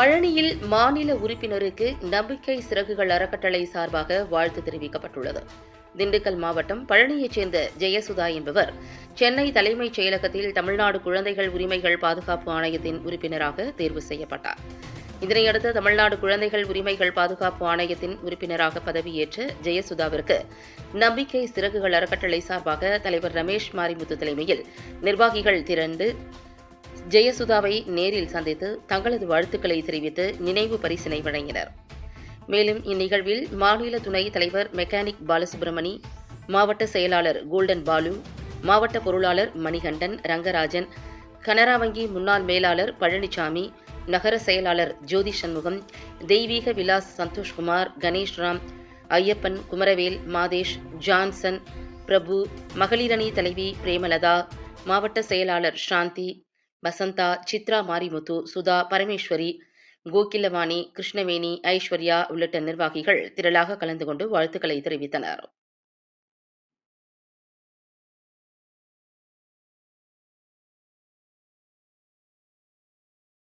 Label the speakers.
Speaker 1: பழனியில் மாநில உறுப்பினருக்கு நம்பிக்கை சிறகுகள் அறக்கட்டளை சார்பாக வாழ்த்து தெரிவிக்கப்பட்டுள்ளது. திண்டுக்கல் மாவட்டம் பழனியைச் சேர்ந்த ஜெயசுதா என்பவர் சென்னை தலைமைச் செயலகத்தில் தமிழ்நாடு குழந்தைகள் உரிமைகள் பாதுகாப்பு ஆணையத்தின் உறுப்பினராக தேர்வு செய்யப்பட்டார். இதனையடுத்து தமிழ்நாடு குழந்தைகள் உரிமைகள் பாதுகாப்பு ஆணையத்தின் உறுப்பினராக பதவியேற்ற ஜெயசுதாவிற்கு நம்பிக்கை சிறகுகள் அறக்கட்டளை சார்பாக தலைவர் ரமேஷ் மாரிமுத்து தலைமையில் நிர்வாகிகள் திரண்டு ஜெயசுதாவை நேரில் சந்தித்து தங்களது வாழ்த்துக்களை தெரிவித்து நினைவு பரிசினை வழங்கினர். மேலும் இந்நிகழ்வில் மாநில துணைத் தலைவர் மெக்கானிக் பாலசுப்ரமணி மாவட்ட செயலாளர் கோல்டன் பாலு மாவட்ட பொருளாளர் மணிகண்டன் ரங்கராஜன் கனரா வங்கி முன்னாள் மேலாளர் பழனிசாமி நகர செயலாளர் ஜோதி சண்முகம் தெய்வீக விலாஸ் சந்தோஷ்குமார் கணேஷ்ராம் ஐயப்பன் குமரவேல் மாதேஷ் ஜான்சன் பிரபு மகளிரணி தலைவி பிரேமலதா மாவட்ட செயலாளர் சாந்தி வசந்தா சித்ரா மாரிமுத்து சுதா பரமேஸ்வரி கோகிலவாணி கிருஷ்ணவேணி ஐஸ்வர்யா உள்ளிட்ட நிர்வாகிகள் திரளாக கலந்து கொண்டு வாழ்த்துக்களை தெரிவித்தனர்.